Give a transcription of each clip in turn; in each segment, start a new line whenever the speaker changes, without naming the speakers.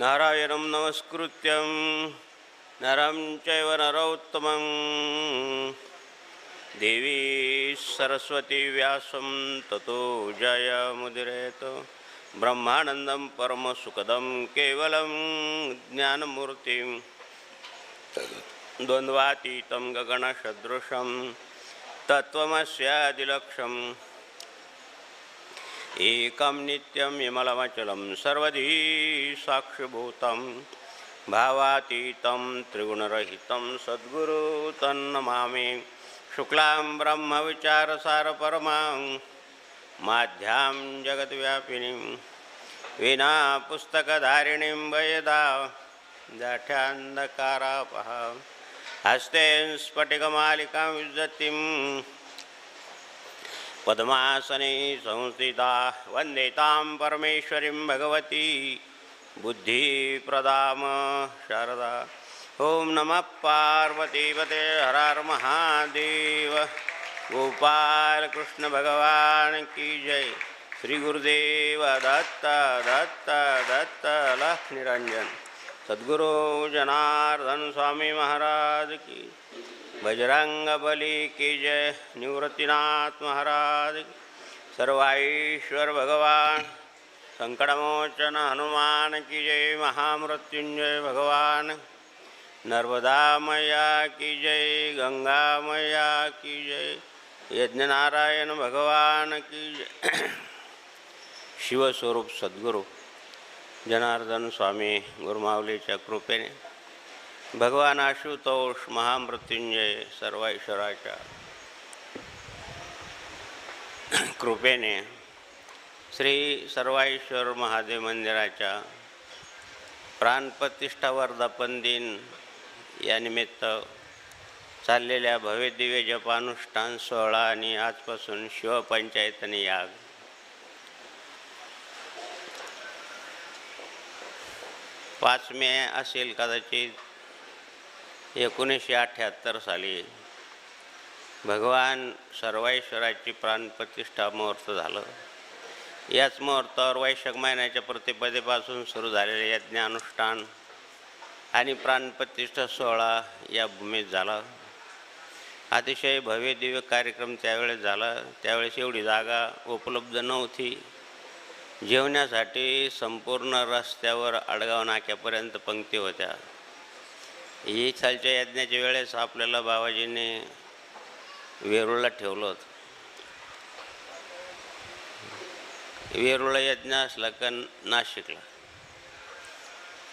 नारायणं नमस्कृत्यं। नरं चैव नरोत्तमं देवी सरस्वती व्यासं ततो जयमुदिरेत। ब्रह्मानन्दं परमसुखदं केवलं ज्ञानमूर्तिं। द्वन्द्वातीतं गगनसदृशं। तत्त्वमस्यादिलक्षं। एकं नित्यं विमलमचलं सर्वधी साक्षिभूतं भावातीतं त्रिगुणरहितं सद्गुरु तन्नमामि। शुक्लां ब्रह्मविचारसारपरमां माध्यां जगद्व्यापिनीं विना पुस्तकधारिणीं वयदा दाठ्यान्धकारापः हस्ते स्फटिकमालिकां विजतिं पद्मासने संस्थिता वन्देतां परमेश्वरीं भगवती। बुद्धिप्रदाम शारदा। ॐ नमः पार्वतीपते हरार महादेव। गोपालकृष्ण भगवान की जय। श्री गुरुदेव दत्त दत्त दत्त लख निरंजन। सद्गुरु जनार्दन स्वामी महाराज की बजरंग बली की जय निवृत्तिनाथ महाराज सर्वाईश्वर भगवान संकटमोचन हनुमान की जय महामृत्युंजय भगवान। नर्मदा मैया की जय गंगा मैया की जय यज्ञनारायण भगवान की जय। शिवस्वरूप सद्गुरू जनार्दन स्वामी गुरुमावलीच्या कृपेने भगवान आशुतोष महामृत्युंजय सर्वेश्वराच्या कृपेने श्री सर्वाईश्वर महादेव मंदिराच्या प्राणप्रतिष्ठा वर्धापन दिन यानिमित्त चाललेल्या भव्यदिव्य जपानुष्ठान सोहळा आणि आजपासून शिवपंचायतने याग। पाच मे असेल कदाचित एकोणीसशे अठ्ठ्याहत्तर साली भगवान सर्वेश्वराची प्राणप्रतिष्ठा मुहूर्त झालं. याच मुहूर्तावर वैशाख महिन्याच्या प्रतिपदेपासून सुरू झालेले यज्ञानुष्ठान आणि प्राणप्रतिष्ठा सोहळा या भूमीत झाला. अतिशय भव्य दिव्य कार्यक्रम त्यावेळेस झाला. त्यावेळेस एवढी जागा उपलब्ध नव्हती. जेवण्यासाठी संपूर्ण रस्त्यावर आडगाव नाक्यापर्यंत पंक्ती होत्या. ही खालच्या यज्ञाच्या वेळेस आपल्याला बाबाजींनी वेरूळला ठेवलं होतं. वेरूळला यज्ञ असला का नाशिकला?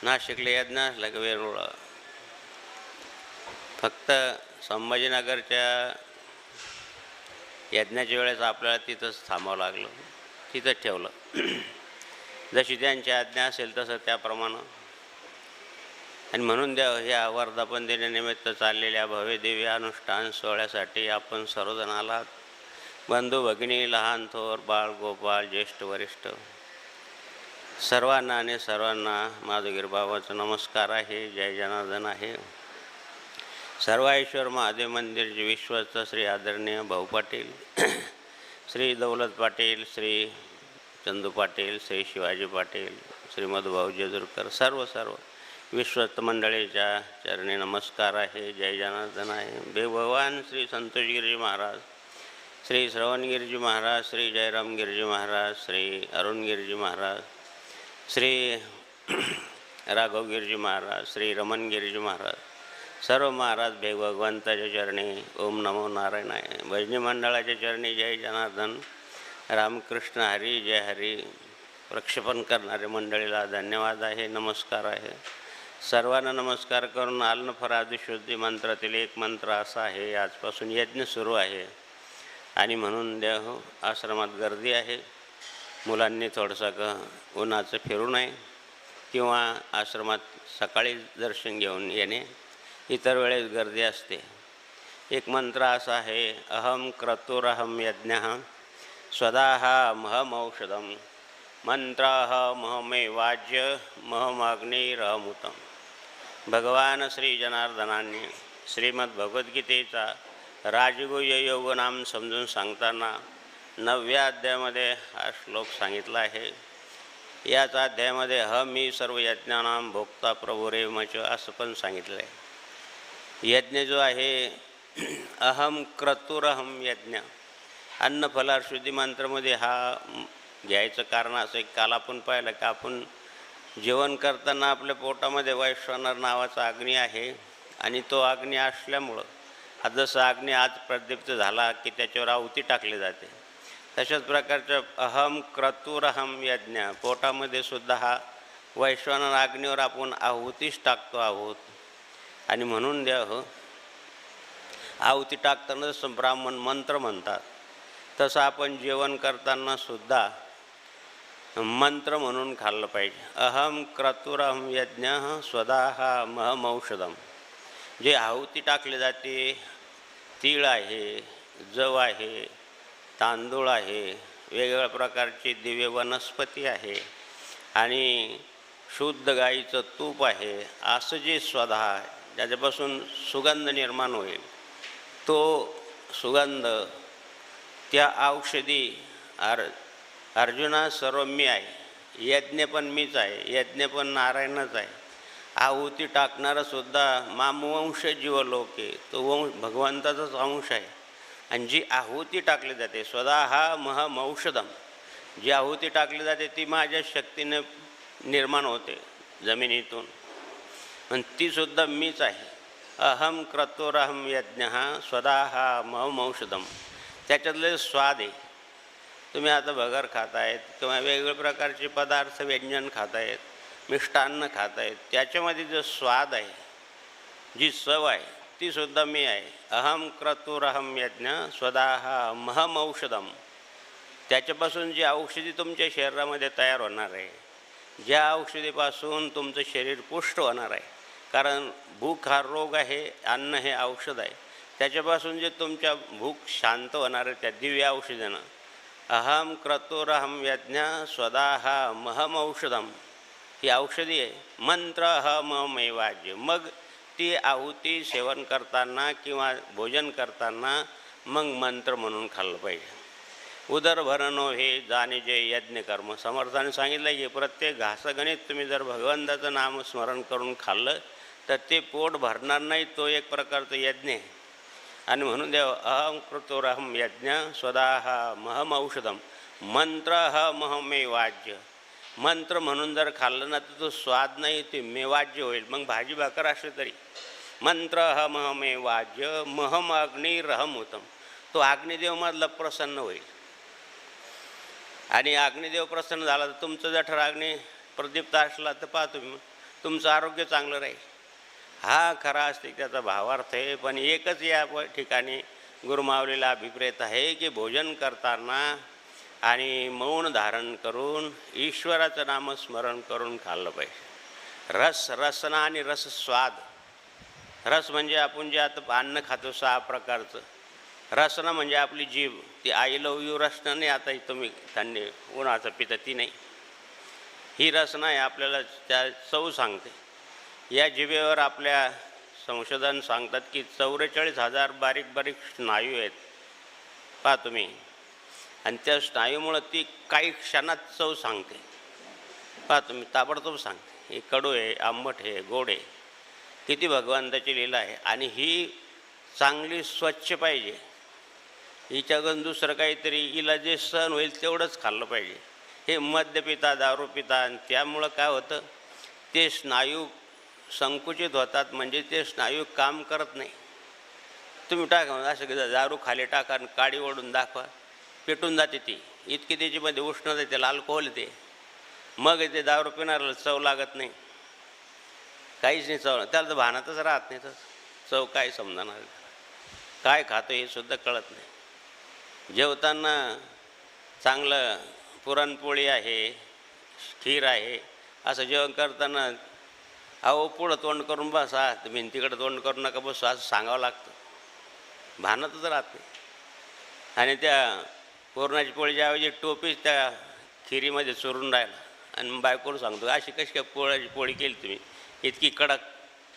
नाशिकला यज्ञ असला का वेरूळला? फक्त संभाजीनगरच्या यज्ञाच्या वेळेस आपल्याला तिथंच थांबावं लागलं. तिथंच ठेवलं. जशी त्यांची आज्ञा असेल तसं त्याप्रमाणे आणि म्हणून द्या ह्या वर्धापन दिनानिमित्त चाललेल्या भव्य दिव्य अनुष्ठान सोहळ्यासाठी आपण सर्वजण आलात बंधू भगिनी लहान थोर बाळ गोपाल ज्येष्ठ वरिष्ठ सर्वांना आणि सर्वांना माधुगीर बाबाचा नमस्कार आहे जय जनार्दन आहे. सर्वाईश्वर महादेव मंदिर विश्वस्त श्री आदरणीय भाऊ पाटील श्री दौलत पाटील श्री चंदू पाटील श्री शिवाजी पाटील श्री मधुभाऊ जेजूरकर सर्व सर्व विश्वस्त मंडळीच्या चरणी नमस्कार आहे. जय जनार्दन आहे. बे भगवान श्री संतोषगिरीजी महाराज श्री श्रवणगिरीजी महाराज श्री जयराम गिरीजी महाराज श्री अरुण गिरीजी महाराज श्री राघव गिरजी महाराज श्री रमण गिरजी महाराज. सर्व महाराज भे भगवंताच्या चरणी ओम नमो नारायण आहे. भजनी मंडळाच्या चरणी जय जनार्दन. रामकृष्ण हरी जय हरी. प्रक्षेपण करणारे मंडळीला धन्यवाद आहे नमस्कार आहे. सर्वांना नमस्कार करून आलन शुद्धी मंत्रातील एक मंत्र असा आहे आजपासून यज्ञ सुरू आहे. आणि म्हणून देह आश्रमात गर्दी आहे. मुलांनी थोडंसं क उन्हाचं फिरू नये किंवा आश्रमात सकाळी दर्शन घेऊन येणे इतर वेळेस गर्दी असते. एक मंत्र असा आहे अहम क्रतुरहम यज्ञ स्वदाहमहम औषधम मंत्राहमहमे वाज्य महमग्निरहमुतम भगवान श्री जनार्दनांनी श्रीमद भगवद्गीतेचा राजगुह्य योग नाम समजून सांगताना नवव्या अध्यायामध्ये हा श्लोक सांगितला आहे. याच अध्यायामध्ये ह मी सर्व यज्ञानाम भोक्ता प्रभू रे मच असं पण सांगितलं आहे यज्ञ जो आहे अहम क्रतुरहम यज्ञ. अन्नफलार शुद्धी मंत्रामध्ये हा घ्यायचं कारण असं एक काल आपण पाहिलं की आपण जेवण करताना आपल्या पोटामध्ये वैश्वानर नावाचा अग्नी आहे आणि तो अग्नी असल्यामुळं हा जसं अग्नी आज प्रदीप्त झाला की त्याच्यावर आहुती टाकली जाते. तशाच प्रकारच्या अहम क्रतुरहम यज्ञ पोटामध्ये सुद्धा हा वैश्वानर अग्नीवर आपण आहुतीच टाकतो आहोत. आणि म्हणून द्या हो आहुती टाकताना जसं ब्राह्मण मंत्र म्हणतात तसं आपण जेवण करताना सुद्धा मंत्र म्हणून खाल्लं पाहिजे. अहम क्रतुरहम यज्ञ स्वदाहा महमौषधम जे आहुती टाकले जाते तीळ आहे जव आहे तांदूळ आहे वेगवेगळ्या प्रकारची दिव्य वनस्पती आहे आणि शुद्ध गाईचं तूप आहे असं जे स्वधा ज्याच्यापासून सुगंध निर्माण होईल तो सुगंध त्या औषधी अर अर्जुना सर्व मी आहे. यज्ञ पण मीच आहे. यज्ञ पण नारायणच आहे. आहुती टाकणारासुद्धा मामवंश जीवलोक. आहे तो वंश भगवंताचाच अंश आहे. आणि जी आहुती टाकली जाते स्वदा हा महम औषधम जी आहुती टाकली जाते ती माझ्या शक्तीने निर्माण होते जमिनीतून. आणि तीसुद्धा मीच आहे. अहम क्रतोरहम यज्ञ हा स्वदा हा महम औषधम त्याच्यातले स्वाद आहे. तुम्ही आता भगर खातायत किंवा वेगवेगळ्या प्रकारचे पदार्थ व्यंजन खातायत मिष्टान्न खातायत त्याच्यामध्ये जो स्वाद आहे जी चव आहे तीसुद्धा मी आहे. अहम क्रतुरहम यज्ञ स्वदाह महम औषधम. त्याच्यापासून जी औषधी तुमच्या शरीरामध्ये तयार होणार आहे ज्या औषधीपासून तुमचं शरीर पुष्ट होणार आहे कारण भूक हा रोग आहे अन्न हे औषध आहे. त्याच्यापासून जे तुमच्या भूक शांत होणार आहे त्या दिव्य औषधानं अहम क्रतुरहम यज्ञ स्वदाहा महम औषधम ही औषधी आहे। मंत्र अहममेवाज्य मग ती आहुती सेवन करताना किंवा भोजन करताना मग मंत्र म्हणून खाल्लं पाहिजे। उदरभरणो हे जाणे जे यज्ञ कर्म। समर्थाने सांगितलं की प्रत्येक घासगणित तुम्ही जर भगवंताचं नाम स्मरण करून खाल्लं तर ते पोट भरणार नाही तो एक प्रकारचं यज्ञ आहे। आणि म्हणून देव अहम कृतोरहम यज्ञ स्वदाह महम औषधम मंत्र ह महमे वाज्य मंत्र म्हणून जर खाल्लं ना तर तो स्वाद नाही ते मेवाज्य होईल. मग भाजी भाकर असली तरी. मंत्र ह महमे वाज्य महम अग्नी रहम होतम. तो अग्निदेवमधला प्रसन्न होईल. आणि अग्निदेव प्रसन्न झाला तर तुमचं जठर अग्नी प्रदीप्त असला तर पाहतो तुम्ही. तुमचं आरोग्य चांगलं राहील. हा खरा असते त्याचा भावार्थ आहे पण एकच या ठिकाणी गुरुमावलीला अभिप्रेत आहे की भोजन करताना आणि मौन धारण करून ईश्वराचं नामस्मरण करून खाल्लं पाहिजे. रस रसना आणि रस स्वाद. रस म्हणजे आपण जे आता अन्न खातो सहा प्रकारचं. रसना म्हणजे आपली जीभ. ती आई लव यू रसना नाही आता तुम्ही त्यांनी उन्हाचं पितं ती नाही. ही रसना आहे आपल्याला त्या चव सांगते. या जिभेवर आपल्या संशोधन सांगतात की चौवेचाळीस हजार बारीक बारीक स्नायू आहेत. पहा तुम्ही. आणि त्या स्नायूमुळं ती काही क्षणात चव सांगते. पहा तुम्ही ताबडतोब सांगते. हे कडू आहे आंबट आहे गोड आहे. किती भगवंताची लीला आहे. आणि ही चांगली स्वच्छ पाहिजे. हिच्याकडून दुसरं काहीतरी हिला जे सहन होईल तेवढंच खाल्लं पाहिजे. हे मद्य पिता दारू पिता आणि त्यामुळं काय होतं? ते स्नायू संकुचित होतात म्हणजे ते स्नायू काम करत नाही. तुम्ही टाका असं की दारू खाली टाका आणि काडी ओढून दाखवा. पेटून जाते ती. इतकी त्याच्यामध्ये उष्णता त्याला अल्कोहोल येते. मग ते दारू पिणाऱ्याला चव लागत नाही. काहीच नाही चव त्याला तर भानातच राहत नाही तर. चव काय समजणार? काय खातो हे सुद्धा कळत नाही. जेवताना चांगलं पुरणपोळी आहे खीर आहे असं जेवण करताना अहो पुढं तोंड करून बसा. भिंतीकडे तोंड करू नका बसू. असं सांगावं लागतं. भानातच राहत. नाही आणि त्या पुरणाची पोळीच्या ऐवजी टोपीच त्या खिरीमध्ये चोरून राहिला. आणि मग बायकोला सांगतो अशी कशी काय पोळ्याची पोळी केली तुम्ही? इतकी कडक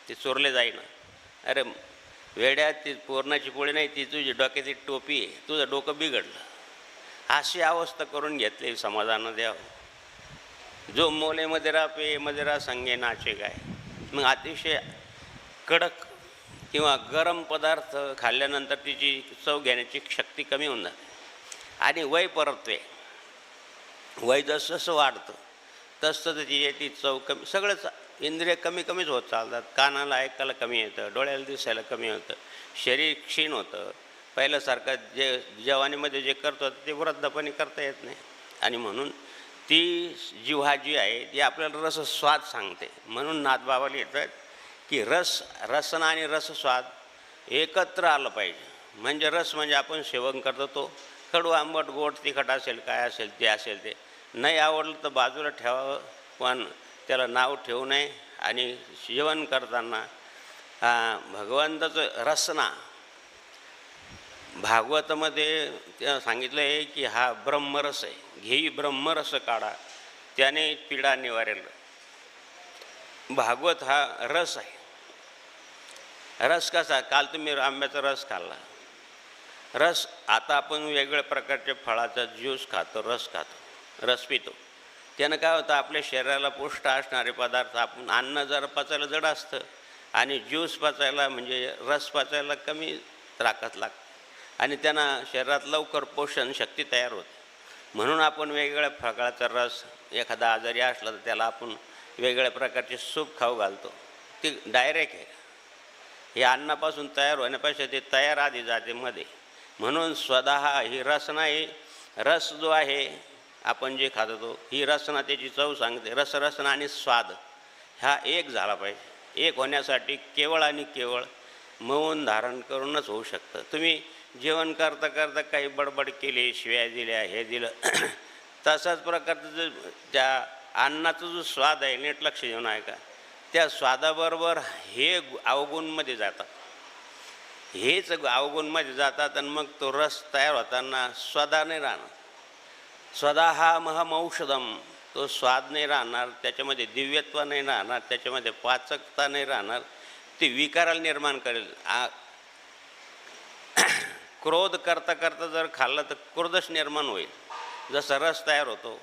ते चोरले जाईना. अरे वेड्यात ती पोरणाची पोळी नाही ती तुझी डोक्याची टोपी आहे. तुझं डोकं बिघडलं. अशी अवस्था करून घेतली समाजानं द्यावं जो मोले मदिरा पे मदिरा संगे नाचे गाय. मग अतिशय कडक किंवा गरम पदार्थ खाल्ल्यानंतर तिची चव घेण्याची शक्ती कमी होऊन जाते. आणि वय परतवे वय जसं वाढतं तसं त्याची ती चव कमी सगळंच इंद्रिय कमी कमीच होत चालतात. कानाला ऐकायला कमी येतं डोळ्याला दिसायला कमी होतं. शरीर क्षीण होतं. पहिल्यासारखं जे जवानीमध्ये जे करतो ते वृद्धपणे करता येत नाही. आणि म्हणून ती जिव्हा जी आहे ती आपल्याला रस स्वाद सांगते. म्हणून नाथबाबाला लिहितात की रस रसना आणि रसस्वाद एकत्र आलं पाहिजे. म्हणजे रस म्हणजे आपण सेवन करतो तो कडू आंबट गोड तिखट असेल काय असेल ते असेल ते. नाही आवडलं तर बाजूला ठेवावं पण त्याला नाव ठेवू नये. आणि जेवण करताना भगवंताचं रसना. भागवतामध्ये सांगितलं आहे की हा ब्रह्मरस आहे. घेई ब्रह्मरस काढा त्याने पीडा निवारेल. भागवत हा रस आहे. रस कसा? काल तुम्ही आंब्याचा रस खाल्ला. रस आता आपण वेगवेगळ्या प्रकारच्या फळाचा ज्यूस खातो रस खातो रस पितो. त्यानं काय होतं? आपल्या शरीराला पुष्ट असणारे पदार्थ आपण अन्न जर पचायला जड असतं आणि ज्यूस पचायला म्हणजे रस पचायला कमी ताकद लागते. आणि त्यांना शरीरात लवकर पोषण शक्ती तयार होते. म्हणून आपण वेगवेगळ्या फळाचा रस एखादा आजारी असला तर त्याला आपण वेगवेगळ्या प्रकारचे सूप खाऊ घालतो. ती डायरेक्ट आहे. हे अन्नापासून तयार होण्यापेक्षा ते तयार आधी जाते मध्ये. म्हणून स्वतः ही रसना ही रस जो आहे आपण जे खातो तो ही रसना त्याची चव सांगते. रसरसना आणि स्वाद हा एक झाला पाहिजे. एक होण्यासाठी केवळ आणि केवळ मौन धारण करूनच होऊ शकतं. तुम्ही जेवण करता करता काही बडबड केली शिव्या दिल्या हे दिलं. तसाच प्रकारचं जो त्या अन्नाचा जो स्वाद आहे नीट लक्ष देऊन आहे का त्या स्वादाबरोबर हे अवगुणमध्ये जातात हेच अवगुणमध्ये जातात आणि मग तो रस तयार होताना स्वदा नाही राहणार. स्वदा हा महमौषधम तो स्वाद नाही राहणार त्याच्यामध्ये दिव्यत्व नाही राहणार त्याच्यामध्ये पाचकता नाही राहणार. ते विकाराला निर्माण करेल. आ क्रोध करता करता जर खाल्लं तर क्रोधच निर्माण होईल. जसं रस तयार होतो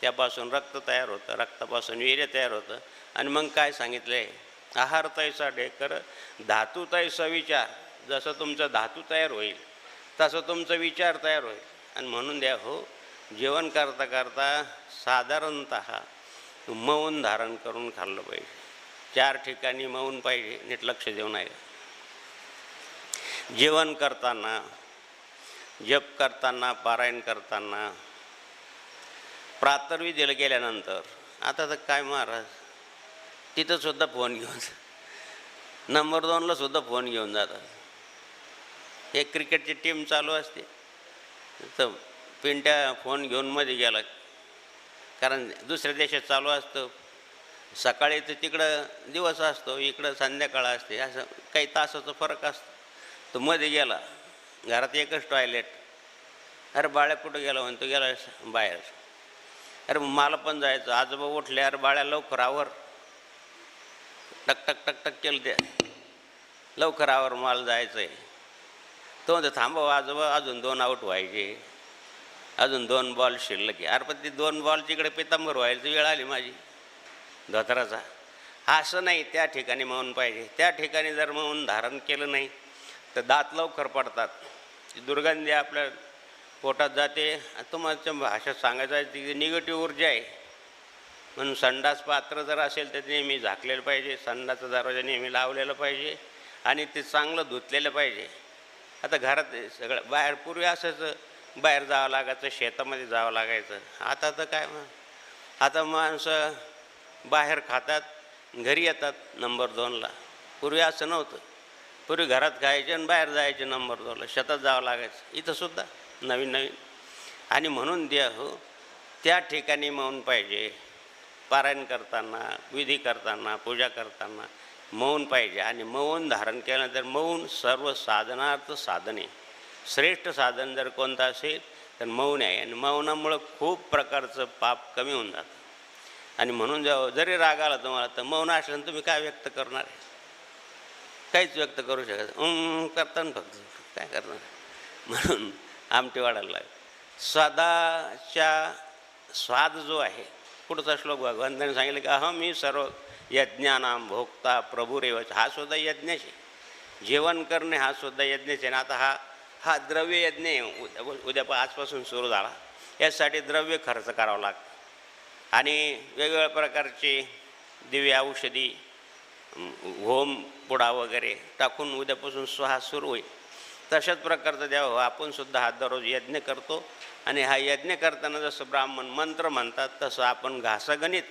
त्यापासून रक्त तयार होतं रक्तापासून वीर्य तयार होतं. आणि मग काय सांगितलं? आहे आहार तैसा ढेकर धातू तैसा विचार. जसं तुमचं धातू तयार होईल तसं तुमचा विचार तयार होईल. आणि म्हणून द्या हो जेवण करता करता साधारणत मौन धारण करून खाल्लं पाहिजे. चार ठिकाणी मौन पाहिजे नीट लक्ष देऊन आहे जेवण करताना जप करताना पारायण करताना प्रातर्विधीला गेल्यानंतर आता तर काय महाराज तिथंसुद्धा फोन घेऊन नंबर दोनला सुद्धा फोन घेऊन जातात. एक क्रिकेटची टीम चालू असते. तर पिंट्या फोन घेऊन मध्ये गेला. कारण दुसऱ्या देशात चालू असतं. सकाळी तर तिकडं दिवस असतो इकडं संध्याकाळ असते. असं काही तासाचा फरक असतो. तो मध्ये गेला. घरात एकच टॉयलेट अरे बाळ्या कुठं गेला म्हणतो गेला बाहेर. अरे मला पण जायचं. आजोबा उठले अरे बाळ्या लवकर आवर. टक टक टक टक केलं ते. लवकर आवर मला जायचं आहे तो म्हणतो थांबव हो आजोबा अजून दोन आऊट व्हायचे. अजून दोन बॉल शिल्लक आहे अरे पण ती दोन बॉल तिकडे पितांबर व्हायची वेळ आली माझी. धोत्राचा. असं नाही त्या ठिकाणी मौन पाहिजे. त्या ठिकाणी जर मौन धारण केलं नाही तर दात लवकर पडतात. दुर्गंधी आपल्या पोटात जाते. आणि तुम्हाला भाषेत सांगायचं आहे ती निगेटिव्ह ऊर्जा आहे. म्हणून संडास पात्र जर असेल तर नेहमी झाकलेलं पाहिजे संडाचा दरवाजा नेहमी लावलेला पाहिजे आणि ते चांगलं धुतलेलं पाहिजे. आता घरात सगळं बाहेर पूर्वी असायचं बाहेर जावं लागायचं शेतामध्ये जावं लागायचं. आता तर काय मग? आता माणसं बाहेर खातात घरी येतात नंबर दोनला. पूर्वी असं नव्हतं. पूर्वी घरात खायचे आणि बाहेर जायचे नंबर दोनला. शेतात जावं लागायचं. इथंसुद्धा नवीन नवीन. आणि म्हणून द्या हो त्या ठिकाणी मौन पाहिजे. पारायण करताना विधी करताना पूजा करताना मौन पाहिजे. आणि मौन धारण केल्यानंतर मौन सर्व साधनार्थ साधने श्रेष्ठ साधन जर कोणतं असेल तर मौन आहे. आणि मौनामुळं खूप प्रकारचं पाप कमी होऊन जातं. आणि म्हणून जेव्हा जरी राग आला तुम्हाला तर मौन असल्यानं तुम्ही काय व्यक्त करणार आहे? काहीच व्यक्त करू शकत उम, फक्त. काय करणार? म्हणून आमटी वाढायला लागेल. स्वादाच्या स्वाद जो आहे पुढचा श्लोक भगवंताने सांगितलं की अहम मी सर्व यज्ञानाम भोक्ता प्रभुरेव हा सुद्धा यज्ञच आहे. जेवण करणे हा सुद्धा यज्ञच आहे. आणि आता हा हा द्रव्य यज्ञ आहे. उद्या उद्या आजपासून सुरू झाला. यासाठी द्रव्य खर्च करावा लागतं. आणि वेगवेगळ्या प्रकारचे दिव्य औषधी होम पुडा वगैरे टाकून उद्यापासून स्वहा सुरू होईल. तशाच प्रकारचं द्यावं हो, आपण सुद्धा हा दररोज यज्ञ करतो. आणि हा यज्ञ करताना जसं ब्राह्मण मंत्र म्हणतात तसं आपण घासागणित.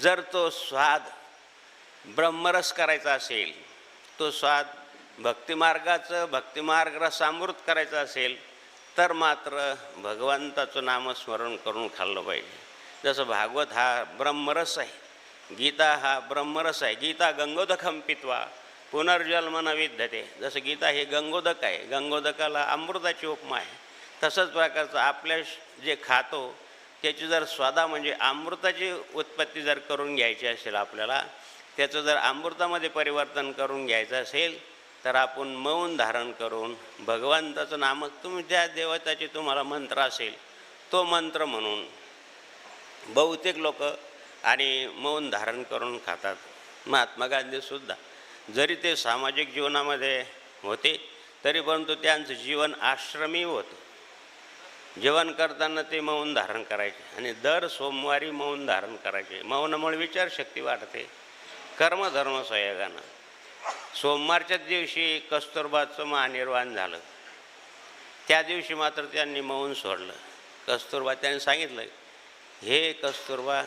जर तो स्वाद ब्रह्मरस करायचा असेल तो स्वाद भक्तिमार्गाचं भक्तिमार्ग रसामृत करायचं असेल तर मात्र भगवंताचं नामस्मरण करून खाल्लं पाहिजे. जसं भागवत हा ब्रह्मरस आहे. गीता हा ब्रह्मरस आहे. गीता गंगोदकम पित्वा पुनर्जन्म न विद्यते जसं गीता हे गंगोदक आहे. गंगोदकाला अमृताची उपमा आहे. तसंच प्रकारचं आपल्या श- जे खातो त्याची जर स्वादा म्हणजे अमृताची उत्पत्ती जर करून घ्यायची असेल आपल्याला त्याचं जर अमृतामध्ये परिवर्तन करून घ्यायचं असेल तर आपण मौन धारण करून भगवंताचं नामक तुम्ही ज्या देवताचे तुम्हाला मंत्र असेल तो मंत्र म्हणून बहुतेक लोक आणि मौन धारण करून खातात. महात्मा गांधीसुद्धा जरी ते सामाजिक जीवनामध्ये होते तरी परंतु त्यांचं जीवन आश्रमी होतं. जेवण करताना ते मौन धारण करायचे आणि दर सोमवारी मौन धारण करायचे. मौनामुळे विचारशक्ती वाढते. कर्मधर्म संयोगानं. सोमवारच्याच दिवशी कस्तुरबाचं महानिर्वाण झालं. त्या दिवशी मात्र त्यांनी मौन सोडलं. कस्तुरबा त्यांनी सांगितलं हे कस्तुरबा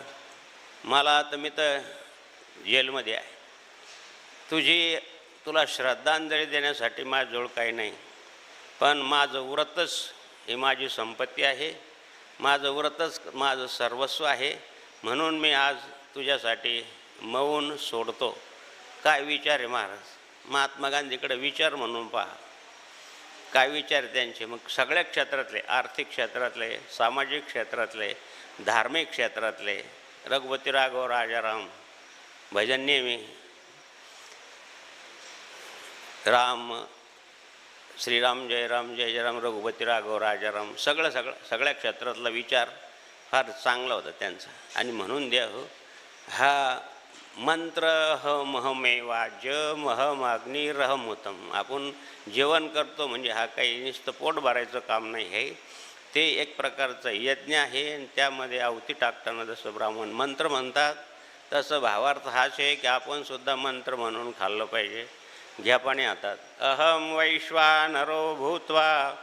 मला आता मी तर जेलमध्ये आहे. तुझी तुला श्रद्धांजली देण्यासाठी माझ्याजवळ काही नाही. पण माझं व्रतच ही माझी संपत्ती आहे. माझं व्रतच माझं सर्वस्व आहे. म्हणून मी आज तुझ्यासाठी मौन सोडतो. काय विचार आहे महाराज? महात्मा गांधीकडे विचार म्हणून पहा. काय विचार त्यांचे? मग सगळ्या क्षेत्रातले आर्थिक क्षेत्रातले सामाजिक क्षेत्रातले धार्मिक क्षेत्रातले रघुपती राघव राजाराम भजन नेहमी राम श्रीराम जय राम जय जय राम रघुपती राघव राजाराम सगळं सगळं सगळ्या क्षेत्रातला विचार फार चांगला होता त्यांचा. आणि म्हणून देह हा मंत्र ह महमेवा ज महमाग्नी रहमोतम आपण जेवण करतो म्हणजे हा काही नुसतं पोट भरायचं काम नाही आहे ते एक प्रकारचं यज्ञ आहे. आणि त्यामध्ये आवती टाकताना जसं ब्राह्मण मंत्र म्हणतात तसं भावार्थ हाच आहे की आपण सुद्धा मंत्र म्हणून खाल्लं पाहिजे. घ्या पाणी हातात. अहम वैश्वानरो भूत्वा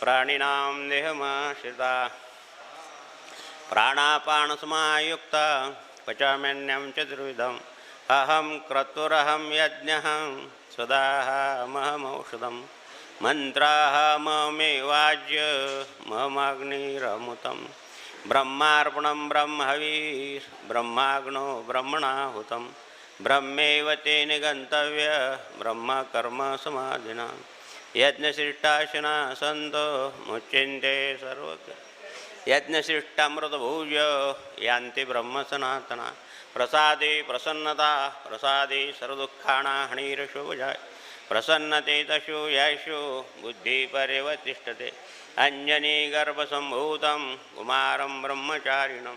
प्राणिनां देहमाश्रिता प्राणापानसमायुक्ता पचाम्यन्यम चतुर्विधम अहं क्रतुरहं यज्ञः सदाहमहमौषधम। मन्त्राः ममेवाज्य महमाग्निरमुतं ब्रह्मार्पणं ब्रह्मवीः ब्रह्माग्नो ब्रह्मणाहुतं। ब्रह्मेव तेन गन्तव्य ब्रह्मकर्मसमाधिना यज्ञशिष्टाशिना सन्तो मुच्यन्ते सर्व यज्ञशिष्टामृतभूज यान्ति ब्रह्मसनातना प्रसादे प्रसन्नता प्रसादे सर्वदुःखाणा हणीरशोभजाय प्रसन्नते तशो याशो बुद्धिपरिवतिष्ठते। अञ्जनीगर्भसम्भूतं कुमारं ब्रह्मचारिणं।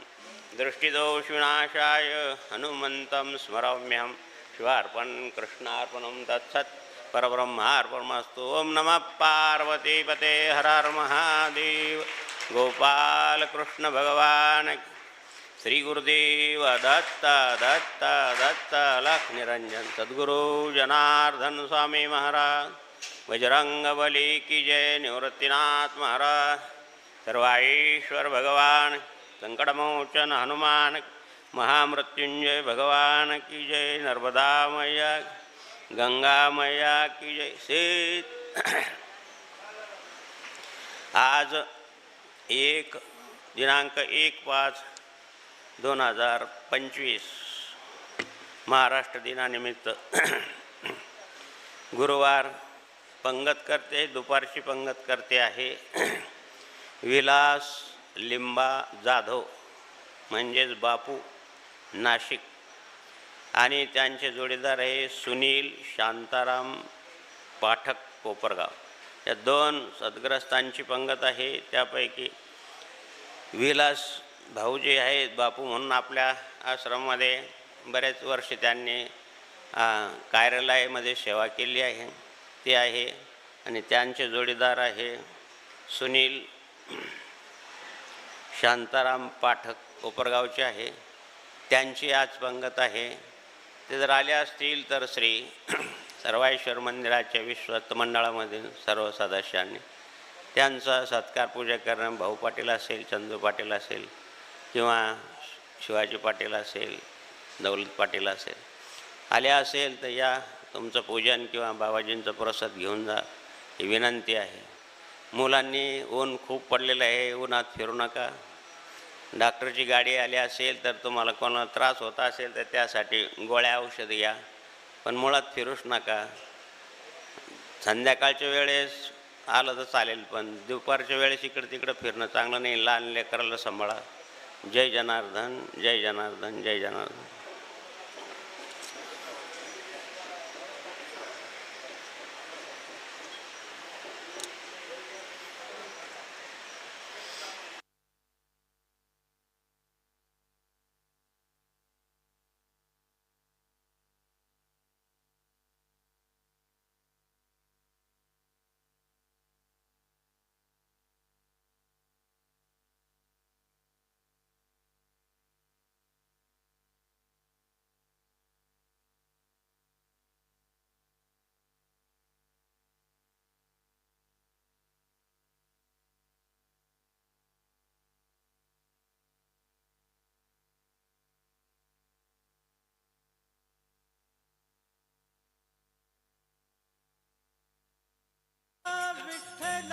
दृष्टिदोषुनाशाय हनुमन्तं स्मराम्यहं। शिवार्पणं कृष्णार्पणं तत्सत्। परब्रह्मार्पणमस्तु। ॐ नमः पार्वतीपते हर हर महादेव। श्री गुरुदेव दत्त दत्त दत्त लख निरंजन सद्गुरु जनार्दन स्वामी महाराज बजरंग बली की जय निवृत्तीनाथ महाराज सर्वाईश्वर भगवान संकटमोचन हनुमान महामृत्युंजय भगवान की जय नर्मदा मैया गंगा मैया की जय सीत। आज एक दिनांक एक पाच दोन हजार पंचवीस महाराष्ट्र दिनानिमित्त गुरुवार पंगत करते दुपारची पंगत करते आहे. विलास लिंबा जाधव म्हणजेच बापू नाशिक. आणि त्यांचे जोडीदार हे सुनील शांताराम पाठक कोपरगाव. या दोन सद्ग्रस्तांची पंगत आहे. त्यापैकी विलास भाऊ जे आहेत बापू म्हणून आपल्या आश्रमामध्ये बरेच वर्ष त्यांनी कार्यालयामध्ये सेवा केली आहे. ते आहे आणि त्यांचे जोडीदार आहे सुनील शांताराम पाठक कोपरगावचे आहे. त्यांची आज पंगत आहे. ते जर आले असतील तर श्री सर्वाईश्वर मंदिराच्या विश्वस्त मंडळामधील सर्व सदस्यांनी त्यांचा सत्कार पूजा करणं भाऊ पाटील असेल चंदू पाटील असेल किंवा शिवाजी पाटील असेल दौलत पाटील असेल आल्या असेल तर या तुमचं पूजन किंवा बाबाजींचं प्रसाद घेऊन जा ही विनंती आहे. मुलांनी ऊन खूप पडलेलं आहे उन्हात फिरू नका. डॉक्टरची गाडी आली असेल तर तुम्हाला कोणाला त्रास होत असेल तर त्यासाठी गोळ्या औषध घ्या पण मुळात फिरूच नका. संध्याकाळच्या वेळेस आलं तर चालेल पण दुपारच्या वेळेस इकडं तिकडं फिरणं चांगलं नाही लहान लेकराला सांभाळा. जय जनार्दन जय जनार्दन जय जनार्दन।
ಹೇಳ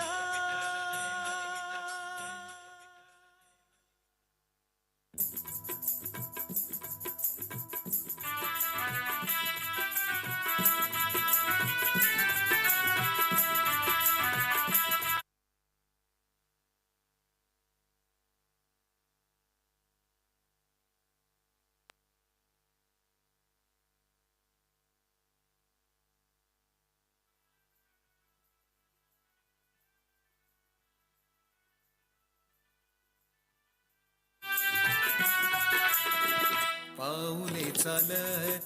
صلاتي